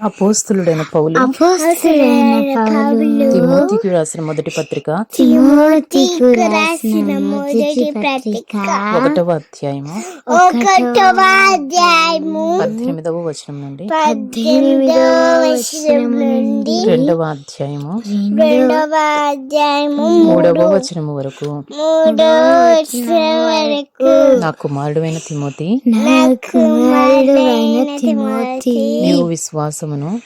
అపోస్తులుడైన పౌలు. తిమోతికి రాసిన మొదటి పత్రిక. ఒకటవ అధ్యాయము. ఒకటవ అధ్యాయము. పద్దెనిమిదవ వచనం నుండి. పద్దెనిమిదవ వచనం నుండి. రెండవ అధ్యాయము. రెండవ అధ్యాయము. మూడవ వచనము వరకు. మూడవ వచనం వరకు నా కుమారుడైన తిమోతి. నా కుమారుడైన తిమోతి. నీవు విశ్వాసమును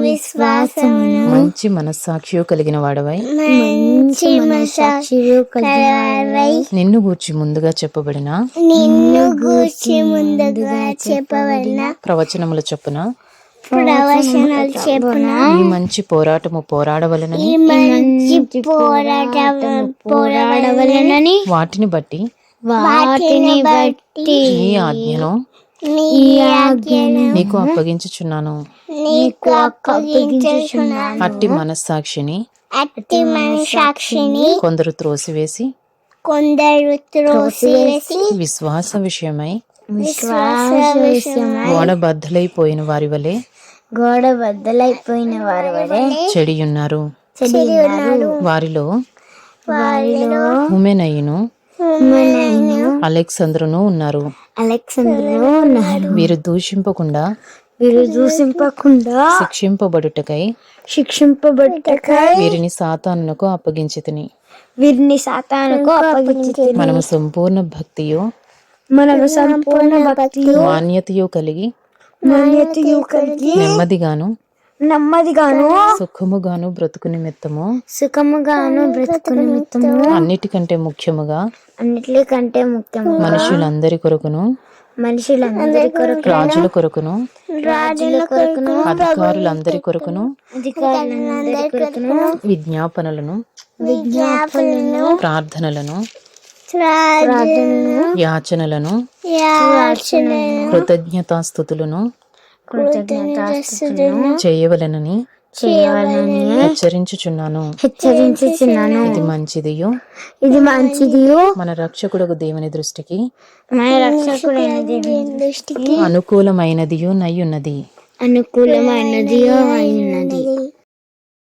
విశ్వాసమును. మంచి మనస్సాక్షియు కలిగిన వాడవై. మంచి మనసాక్షియు కలవారై నిన్ను గూర్చి ముందుగా చెప్పబడిన? నిన్ను గూర్చి ముందుగా చెప్పబడిన? ప్రవచనముల చొప్పున? ప్రవచనాలు చెప్పున? ఈ మంచి పోరాటము పోరాడవలనని? ఈ మంచి పోరాటం పోరాడవలనని? వాటిని బట్టి వాటిని బట్టి ఈ ఆజ్ఞను నీ ఆజ్ఞను నీకు అప్పగించుచున్నాను. నీకు అప్పగించుచున్నాను. అట్టి మనస్సాక్షిని అట్టి మనసాక్షిని కొందరు త్రోసివేసి కొందరు త్రోసివేసి విశ్వాస విషయమై విశ్వాస విషయమై ఓడబద్దలైపోయిన వారి వలె గోడ బద్దలైపోయిన వారి వలె చెడియున్నారు. చెడి ఉన్నారు వారిలో వారిలో హుమెనయును మనను అలెక్సంద్రును ఉన్నారు. ఉన్నారు. వీరు దూషింపకుండా వీరు దూషింపకుండా శిక్షింపబడుటకై శిక్షింపబట్టకై వీరిని సాతానునకు అప్పగించితిని. వీరిని సాతానుకు అప్పగించి మనము సంపూర్ణ భక్తియు మనము సంపూర్ణ భక్తియు మాన్యతయు కలిగి మాన్యతయు కలిగి నెమ్మదిగాను నెమ్మదిగాను. సుఖముగాను బ్రతుకు నిమిత్తము. సుఖముగాను బ్రతుకు నిమిత్తము. అన్నిటికంటే ముఖ్యముగా అన్నిటికంటే ముఖ్యము మనుషులందరి కొరకును మనుషులందరి కొరకు రాజుల కొరకును రాజుల కొరకును అధికారులందరి కొరకును అధికారులందరి కొరకును విజ్ఞాపనలను విజ్ఞాపనను ప్రార్థనలను ప్రార్థనను యాచనలను యాచనను కృతజ్ఞతాస్థుతులను చేయవలెనని చేయాలని హెచ్చరించుచున్నాను. హెచ్చరించుచున్నాను. ఇది మంచిదియు. ఇది మంచిది మన రక్షకుడకు దేవుని దృష్టికి మన రక్షకుడైన దేవుని దృష్టికి అనుకూలమైనదియు నయ్యున్నది. అనుకూలమైనది అయినది